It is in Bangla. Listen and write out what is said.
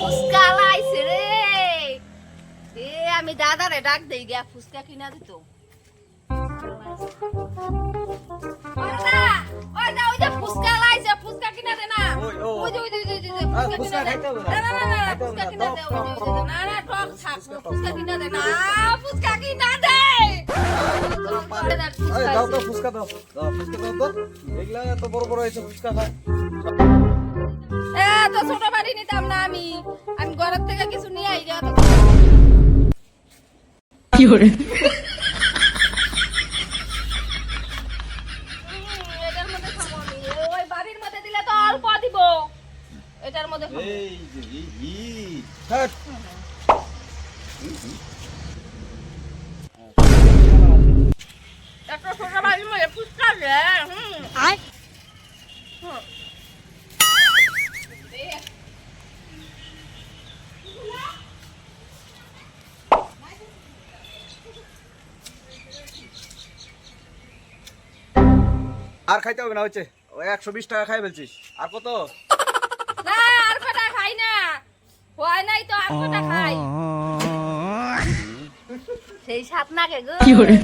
ফুচকা লাইছে রে। এ আমি দাদারে ডাক দেই গিয়া ফুচকা কিনা দিত। ফুচকা লাইছে ফুচকা কিনা দে না। ফুচকা খাইতে হবে না। না না না না, খাইতে হবে ফুচকা কিনা দে টক, না না থাক ফুচকা কিনা দে। না ফুচকা কিনা দে। দাও তো ফুচকা দাও। দাও ফুচকা দাও তো। এগুলা এত বড় বড় হয়েছে ফুচকা খায়। এ ছোট বাড়ি নিতাম না আমি আমি ঘরের থেকে কিছু নিয়ে আই যা তো উম, এটার মধ্যে খাব আমি। ওই বাড়ির মধ্যে দিলে তো অল্প দিব এটার মধ্যে খাব। এই যে ই ই একটা ছোট বাড়ির মধ্যে ফুচকা রে হুম হুম। আর খাইতে হবে না হচ্ছে ওই একশো বিশ টাকা খাই ফেলছিস। আর কত? না আর কটা খাই না। হয় নাই তো আর কটা খাই। সেই সাত নাকে গো। কি করে